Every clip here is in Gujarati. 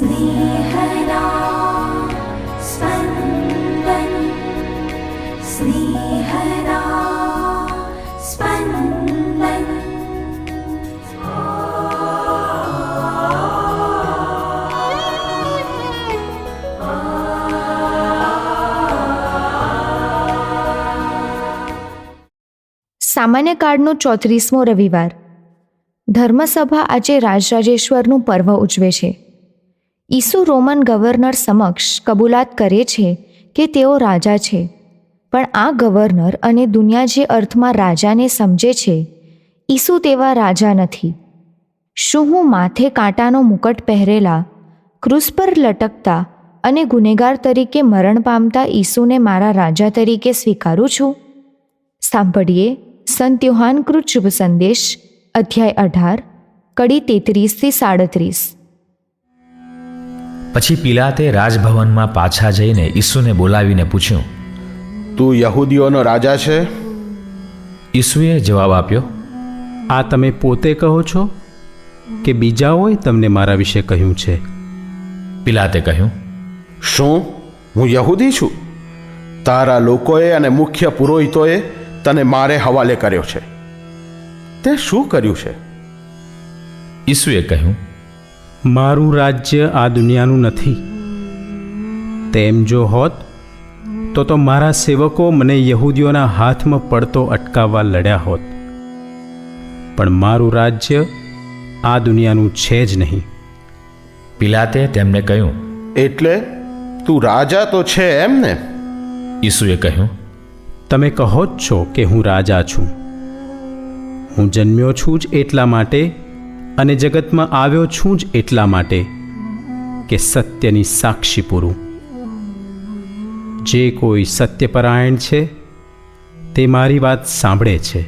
स्नेहदा स्पन्दन् स्नेहदा स्पन्दन् સામાન્ય કાળનો ચોત્રીસમો રવિવાર ધર્મસભા આજે રાજરાજેશ્વરનું પર્વ ઉજવે છે ઈસુ રોમન ગવર્નર સમક્ષ કબૂલાત કરે છે કે તેઓ રાજા છે. પણ આ ગવર્નર અને દુનિયા જે અર્થમાં રાજાને સમજે છે, ઈસુ તેવા રાજા નથી. શું હું માથે કાંટાનો મુકટ પહેરેલા, ક્રૂસ પર લટકતા અને ગુનેગાર તરીકે મરણ પામતા ઈસુને મારા રાજા તરીકે સ્વીકારું છું? સાંભળીએ સંત યુહાનકૃત શુભ સંદેશ, અધ્યાય અઢાર, કડી તેત્રીસથી સાડત્રીસ. પછી પિલાતે રાજભવનમાં પાછા જઈને ઈસુને બોલાવીને પૂછ્યું તું યહૂદીઓનો રાજા છે? ઈસુએ જવાબ આપ્યો આ તમે પોતે કહો છો કે બીજાઓએ તમને મારા વિશે કહ્યું છે? પિલાતે કહ્યું શું? હું યહૂદી છું? તારા લોકોએ અને મુખ્ય પુરોહિતોએ તને મારે હવાલે કર્યો છે. તે શું કર્યું છે? ઈસુએ કહ્યું મારું રાજ્ય આ દુનિયાનું નથી. તેમ જો હોત તો તો મારા સેવકો મને યહૂદીઓના હાથમાં પડતો અટકાવવા લડ્યા હોત. પણ મારું રાજ્ય આ દુનિયાનું છે જ નહીં. પિલાતે તેમને કહ્યું એટલે તું રાજા તો છે એમ ને ઈસુએ કહ્યું તમે કહો જ છો કે હું રાજા છું. હું જન્મ્યો છું જ એટલા માટે અને જગતમાં આવ્યો છું જ એટલા માટે કે સત્યની સાક્ષી પૂરું. જે કોઈ સત્યપરાયણ છે તે મારી વાત સાંભળે છે.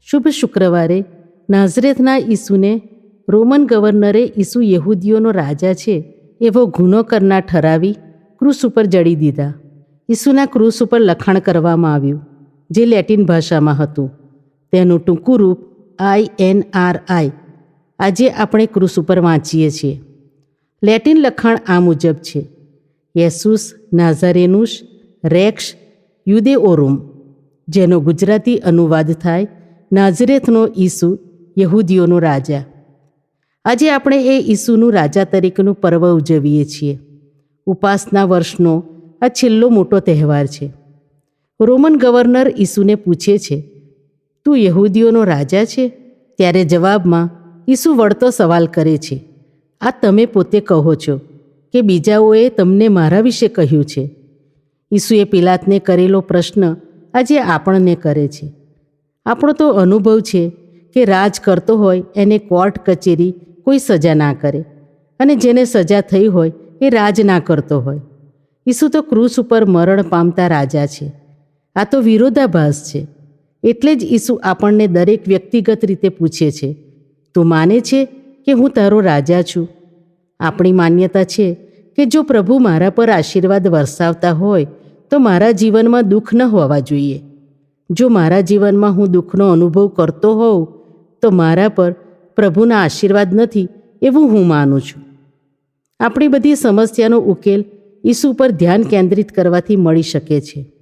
શુભ શુક્રવારે નાઝરેથના ઈસુને રોમન ગવર્નરે ઈસુ યહૂદીઓનો રાજા છે એવો ગુનો કરનાર ઠરાવી ક્રૂસ ઉપર જડી દીધા. ઈસુના ક્રૂસ ઉપર લખાણ કરવામાં આવ્યું, જે લેટિન ભાષામાં હતું. તેનું ટૂંકું રૂપ આઈ એન આર આઈ. આજે આપણે ક્રૂસ ઉપર વાંચીએ છીએ. લેટિન લખાણ આ મુજબ છે. યેસુસ નાઝારેનુસ રેક્ષ યુદે ઓરુમ, જેનો ગુજરાતી અનુવાદ થાય નાઝરેથનો ઈસુ, યહૂદીઓનો રાજા. આજે આપણે એ ઈસુનું રાજા તરીકેનું પર્વ ઉજવીએ છીએ. ઉપાસના વર્ષનો આ છેલ્લો મોટો તહેવાર છે. રોમન ગવર્નર ઈસુને પૂછે છે, તું યહૂદીઓનો રાજા છે? ત્યારે જવાબમાં ઈસુ વળતો સવાલ કરે છે, આ તમે પોતે કહો છો કે બીજાઓએ તમને મારા વિશે કહ્યું છે? ઈસુએ પિલાતને કરેલો પ્રશ્ન આજે આપણને કરે છે. આપણો તો અનુભવ છે કે રાજ કરતો હોય એને કોર્ટ કચેરી કોઈ સજા ના કરે અને જેને સજા થઈ હોય એ રાજ ના કરતો હોય. ઈસુ તો ક્રૂસ ઉપર મરણ પામતા રાજા છે. આ તો વિરોધાભાસ છે. એટલે જ ઈસુ આપણને દરેક વ્યક્તિગત રીતે પૂછે છે, તું માને છે કે હું તારો રાજા છું? આપણી માન્યતા છે કે જો પ્રભુ મારા પર આશીર્વાદ વરસાવતા હોય, તો મારા જીવનમાં દુઃખ ન હોવા જોઈએ. જો મારા જીવનમાં હું દુઃખનો અનુભવ કરતો હોઉં, તો મારા પર પ્રભુના આશીર્વાદ નથી એવું હું માનું છું. આપણી બધી સમસ્યાનો ઉકેલ ઈસુ પર ધ્યાન કેન્દ્રિત કરવાથી મળી શકે છે.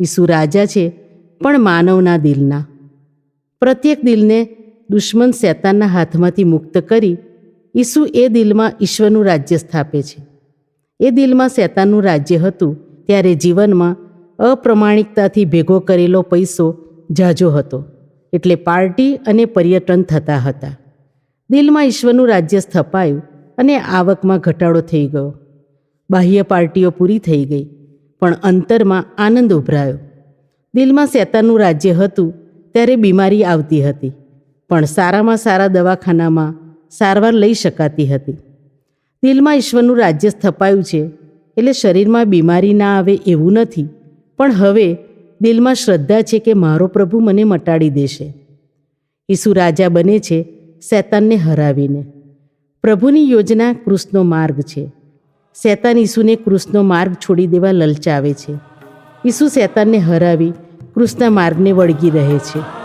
ઈસુ રાજા છે, પણ માનવના દિલના. પ્રત્યેક દિલને દુશ્મન શેતાનના હાથમાંથી મુક્ત કરી ઈસુ એ દિલમાં ઈશ્વરનું રાજ્ય સ્થાપે છે. એ દિલમાં શૈતાનનું રાજ્ય હતું, ત્યારે જીવનમાં અપ્રમાણિકતાથી ભેગો કરેલો પૈસો જાજો હતો. એટલે પાર્ટી અને પર્યટન થતા હતા. દિલમાં ઈશ્વરનું રાજ્ય સ્થપાયું અને આવકમાં ઘટાડો થઈ ગયો. બાહ્ય પાર્ટીઓ પૂરી થઈ ગઈ, પણ અંતરમાં આનંદ ઉભરાયો. દિલમાં શેતાનનું રાજ્ય હતું ત્યારે બીમારી આવતી હતી, પણ સારામાં સારા દવાખાનામાં સારવાર લઈ શકાતી હતી. દિલમાં ઈશ્વરનું રાજ્ય સ્થપાયું છે એટલે શરીરમાં બીમારી ના આવે એવું નથી, પણ હવે દિલમાં શ્રદ્ધા છે કે મારો પ્રભુ મને મટાડી દેશે. ઈસુ રાજા બને છે શૈતાનને હરાવીને. પ્રભુની યોજના કૃષ્ણનો માર્ગ છે. શૈતાન ઈસુને કૃષ્ણનો માર્ગ છોડી દેવા લલચાવે છે. ઈસુ શેતાનને હરાવી કૃષ્ણ માર્ગને વળગી રહે છે.